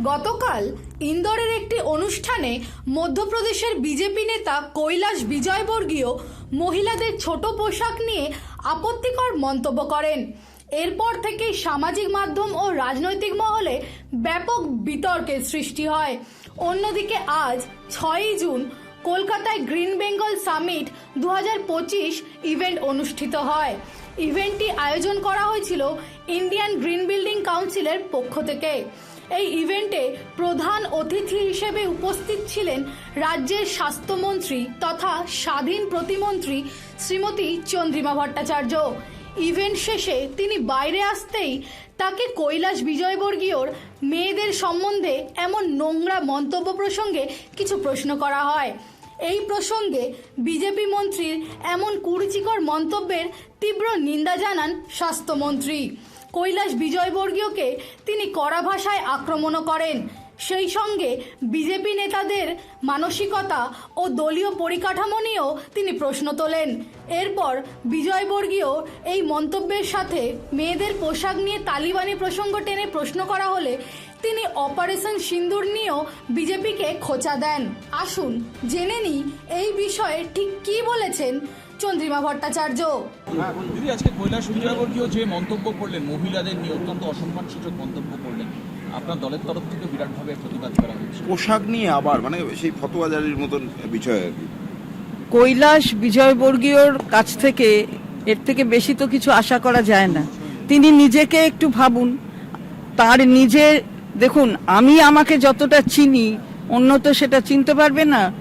গতকাল ইন্দোরের একটি অনুষ্ঠানে মধ্যপ্রদেশের বিজেপি নেতা কৈলাস বিজয়বর্গীয় মহিলাদের ছোট পোশাক নিয়ে আপত্তিকর মন্তব্য করেন। এরপর থেকেই সামাজিক মাধ্যম ও রাজনৈতিক মহলে ব্যাপক বিতর্কের সৃষ্টি হয়। অন্যদিকে আজ ছয়ই জুন কলকাতায় গ্রিন বেঙ্গল সামিট দু হাজার পঁচিশ ইভেন্ট অনুষ্ঠিত হয়। ইভেন্টটি আয়োজন করা হয়েছিল ইন্ডিয়ান গ্রিন বিল্ডিং কাউন্সিলের পক্ষ থেকে। এই ইভেন্টে প্রধান অতিথি হিসেবে উপস্থিত ছিলেন রাজ্যের স্বাস্থ্যমন্ত্রী তথা স্বাধীন প্রতিমন্ত্রী শ্রীমতী চন্দ্রিমা ভট্টাচার্য। ইভেন্ট শেষে তিনি বাইরে আসতেই তাকে কৈলাস বিজয়বর্গীয়র মেয়েদের সম্বন্ধে এমন নোংরা মন্তব্য প্রসঙ্গে কিছু প্রশ্ন করা হয়। এই প্রসঙ্গে বিজেপি মন্ত্রীর এমন কুরুচিকর মন্তব্যের তীব্র নিন্দা জানান স্বাস্থ্যমন্ত্রী। কৈলাস বিজয়বর্গীয়কে তিনি কড়া ভাষায় আক্রমণও করেন। সেই সঙ্গে বিজেপি নেতাদের মানসিকতা ও দলীয় পরিকাঠামো নিয়েও তিনি প্রশ্ন তোলেন। এরপর বিজয়বর্গীয় এই মন্তব্যের সাথে মেয়েদের পোশাক নিয়ে তালিবানি প্রসঙ্গ টেনে প্রশ্ন করা হলে তিনি অপারেশন সিন্দুর নিয়েও বিজেপিকে খোঁচা দেন। আসুন জেনে নিই এই বিষয়ে ঠিক কী বলেছেন চন্দ্রিমা ভট্টাচার্য। দিদি আজকে কৈলাস বিজয়বর্গীয় যে মন্তব্য করলেন মহিলাদের নিয়ে অত্যন্ত অসম্মানসূচক মন্তব্য করলেন আপনার দলের তরফ থেকে বিরাটভাবে প্রতিবাদ করা হচ্ছে। পোশাক নিয়ে আবার মানে সেই ফতোয়াজারির মতন বিষয় আর কি। কৈলাস বিজয়বর্গীয়র কাছ থেকে এর থেকে বেশি তো কিছু আশা করা যায় না। তিনি নিজেকে একটু ভাবুন তার নিজে দেখুন, আমি আমাকে যতটা চিনি, অন্য তো সেটা চিনতে পারবে না।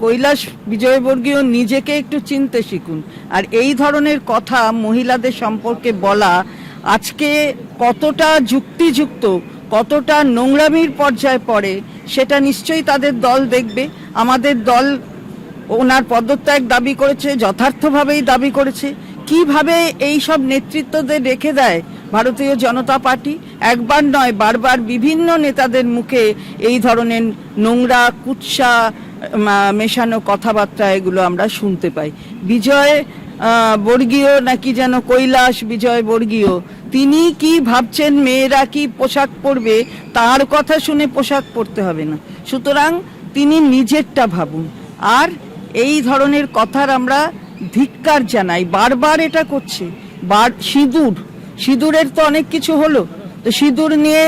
কৈলাস বিজয়বর্গীয় নিজেকে একটু চিনতে শিখুন। আর এই ধরনের কথা মহিলাদের সম্পর্কে বলা আজকে কতটা যুক্তিযুক্ত, কতটা নোংরামির পর্যায়ে পড়ে, সেটা নিশ্চয়ই তাদের দল দেখবে। আমাদের দল ওনার পদত্যাগ দাবি করেছে, যথার্থভাবেই দাবি করেছে। কীভাবে এই সব নেতৃত্বদের রেখে দেয় ভারতীয় জনতা পার্টি একবার নয়, বারবার বিভিন্ন নেতাদের মুখে এই ধরনের নোংরা, কুৎসা মেশানো কথাবার্তা এগুলো আমরা শুনতে পাই। বিজয় বর্গীয় নাকি যেন কৈলাস বিজয় বর্গীয়, তিনি কি ভাবছেন মেয়েরা কি পোশাক পরবে? তার কথা শুনে পোশাক পরতে হবে না। সুতরাং তিনি নিজেরটা ভাবুন। আর এই ধরনের কথার আমরা ধিক্কার জানাই। বারবার এটা করছে। বার, সিঁদুর সিঁদুরের তো অনেক কিছু হলো। তো সিঁদুর নিয়ে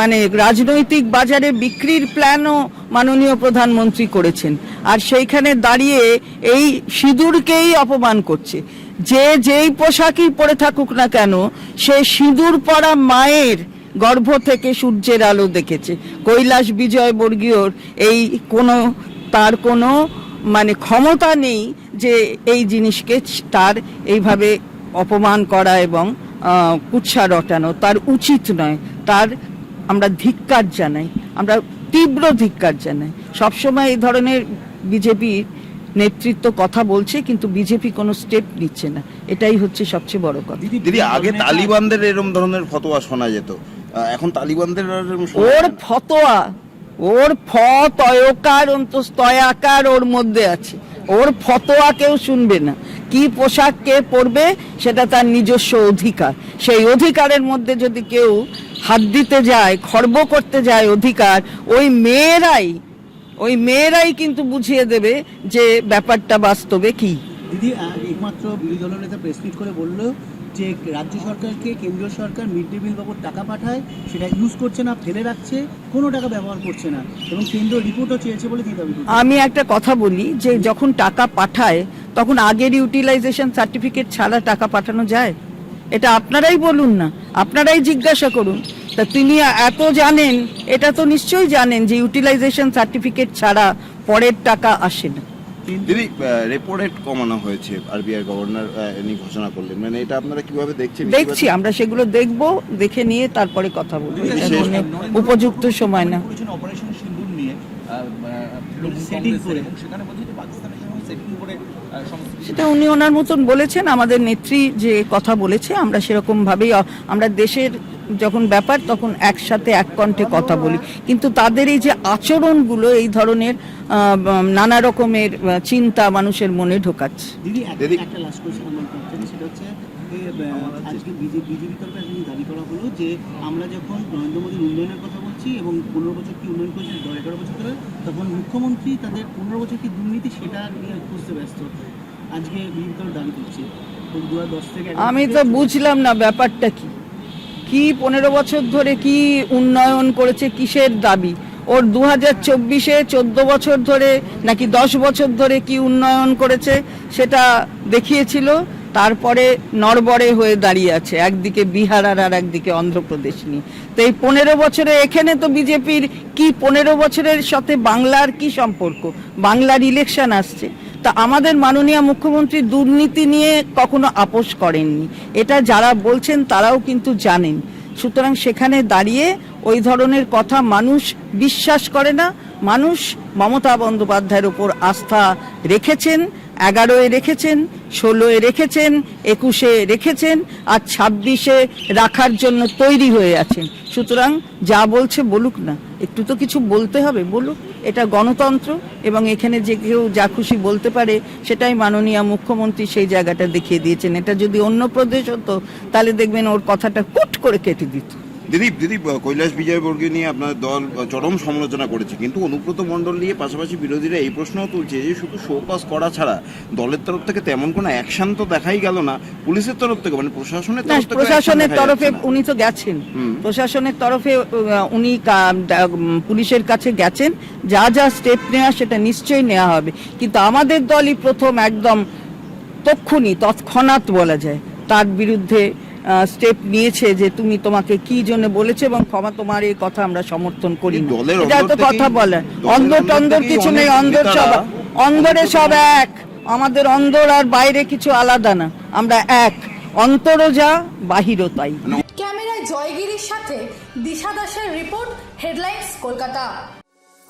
মানে রাজনৈতিক বাজারে বিক্রির প্ল্যানও মাননীয় প্রধানমন্ত্রী করেছেন। আর সেইখানে দাঁড়িয়ে এই সিঁদুরকেই অপমান করছে। যে যেই পোশাকই পরে থাকুক না কেন, সে সিঁদুর পরা মায়ের গর্ভ থেকে সূর্যের আলো দেখেছে। কৈলাস বিজয় বর্গীয়র এই কোনো, তার কোনো মানে ক্ষমতা নেই যে এই জিনিসকে তার এইভাবে অপমান করা এবং কুৎসা রটানো তার উচিত নয়। তার আমরা ধিক্কার জানাই আমরা তীব্র ধিক্কার জানাই। সবসময় এই ধরনের বিজেপি নেতৃত্ব কথা বলছে কিন্তু বিজেপি কোনো স্টেপ নিচ্ছে না। এটাই হচ্ছে সবচেয়ে বড় কথা। দিদি আগে তালিবানদের এরম ধরনের ফতোয়া শোনা যেত। এখন তালিবানদের ওর ফতোয়া ওর ফ তয়কার অন্তস্তয়াকার ওর মধ্যে আছে। ওর ফতোয়া কেউ শুনবে না। কি পোশাক কে পরবে সেটা তার নিজস্ব অধিকার। সেই অধিকারের মধ্যে যদি কেউ হাত দিতে যায় খর্ব করতে যায় অধিকার ওই মেয়েরাই ওই মেয়েরাই কিন্তু বুঝিয়ে দেবে যে ব্যাপারটা বাস্তবে কি। দিদি একমাত্র বিরোধী দলের নেতা প্রেস করে বলল যে রাজ্য সরকারকে কেন্দ্রীয় সরকার মিড ডে মিল বাবদ টাকা পাঠায় সেটা ইউজ করছে না ফেলে রাখছে কোনো টাকা ব্যবহার করছে না এবং কেন্দ্র রিপোর্টও চেয়েছে বলে তিনি দাবি আমি একটা কথা বলি যে যখন টাকা পাঠায় তখন আগের ইউটিলাইজেশন সার্টিফিকেট ছাড়া টাকা পাঠানো যায়? এটা আপনারাই বলুন না আপনারাই জিজ্ঞাসা করুন। তা তিনি এত জানেন এটা তো নিশ্চয়ই জানেন যে ইউটিলাইজেশন সার্টিফিকেট ছাড়া পরের টাকা আসে না। দিদি রেপো রেট কমানো হয়েছে আরবিআই গভর্নর এনি ঘোষণা করলেন। মানে এটা আপনারা কীভাবে দেখছেন? দেখছি আমরা সেগুলো দেখব দেখে নিয়ে তারপরে কথা বলব। উপযুক্ত সময় না। অপারেশন সেটিং কিছু সেটা উনি ওনার মতন বলেছেন আমাদের নেত্রী যে কথা বলেছে আমরা সেরকম ভাবেই আমরা দেশের যখন ব্যাপার তখন একসাথে এক কণ্ঠে কথা বলি। কিন্তু তাদের এই যে আচরণগুলো এই ধরনের নানা রকমের চিন্তা মানুষের মনে ঢোকাচ্ছে। আজকে বিজেপি বিজেপি তরফে দাবি করা হলো যে আমরা যখন নরেন্দ্র মোদীর উন্নয়নের কথা করেছি এবং পনেরো বছর কি উন্নয়ন করেছি, দশ এগারো বছর ধরে, তখন মুখ্যমন্ত্রী তাদের পনেরো বছর কি দুর্নীতি সেটা নিয়ে খুঁজতে ব্যস্ত। আজকে দল দাবি করছে। আমি তো বুঝলাম না ব্যাপারটা কি। কি পনেরো বছর ধরে কি উন্নয়ন করেছে, কিসের দাবি? ওর দু হাজার চব্বিশে চোদ্দ বছর ধরে নাকি দশ বছর ধরে কি উন্নয়ন করেছে, সেটা দেখিয়েছিল। তারপরে নরবরে হয়ে দাঁড়িয়ে আছে, একদিকে বিহার আর একদিকে অন্ধ্রপ্রদেশ নিয়ে তো এই পনেরো বছরে এখানে তো বিজেপির কি পনেরো বছরের সাথে বাংলার কি সম্পর্ক? বাংলার ইলেকশন আসছে। তা আমাদের মাননীয় মুখ্যমন্ত্রী দুর্নীতি নিয়ে কখনো আপোষ করেননি। এটা যারা বলছেন তারাও কিন্তু জানেন। সুতরাং সেখানে দাঁড়িয়ে ওই ধরনের কথা মানুষ বিশ্বাস করে না। মানুষ মমতা বন্দ্যোপাধ্যায়ের ওপর আস্থা রেখেছেন। এগারোয় রেখেছেন, ষোলোয় রেখেছেন, একুশে রেখেছেন আর ছাব্বিশে রাখার জন্য তৈরি হয়ে আছেন। সুতরাং যা বলছে বলুক না, একটু তো কিছু বলতে হবে, বলুক। এটা গণতন্ত্র এবং এখানে যে কেউ যা খুশি বলতে পারে, সেটাই মাননীয় মুখ্যমন্ত্রী সেই জায়গাটা দেখিয়ে দিয়েছেন। এটা যদি অন্য প্রদেশ হতো, তাহলে দেখবেন ওর কথাটা কুট করে কেটে দিত। দিদি দিদি কৈলাস বিজয়বর্গীয় নিয়ে আপনার দল চরম সমালোচনা করেছে কিন্তু অনুব্রত মণ্ডল নিয়ে পাশাপাশি বিরোধীরা এই প্রশ্নও তুলছে যে শুধু শোকজ করা ছাড়া দলের তরফ থেকে তেমন কোনো অ্যাকশন তো দেখাই গেল না পুলিশের তরফ থেকে মানে প্রশাসনের তরফ প্রশাসনের তরফে উনি তো গেছেন। প্রশাসনের তরফে উনি পুলিশের কাছে গেছেন যা যা স্টেপ নেওয়া সেটা নিশ্চয়ই নেওয়া হবে। কিন্তু আমাদের দলই প্রথম একদম তক্ষুনি তৎক্ষণাৎ বলা যায় তার বিরুদ্ধে স্টেপ নিয়েছে যে তুমি তোমাকে কি জন্য বলেছে এবং ক্ষমা তোমার এই কথা আমরা সমর্থন করি। এটা তো কথা বলে। অন্দর টন্দর কিছু নেই অন্দর সব অন্দরে সব এক। আমাদের অন্দর আর বাইরে কিছু আলাদা না আমরা এক। অন্তরও যা বাহিরও তাই। ক্যামেরায় জয়গিরির সাথে দিশা দাসের রিপোর্ট হেডলাইন্স কলকাতা।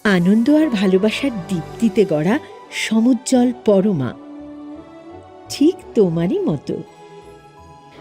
আনন্দ আর ভালোবাসার দীপ্তিতে গড়া সমুজ্জ্বল পরমা। ঠিক তোমারই মতো।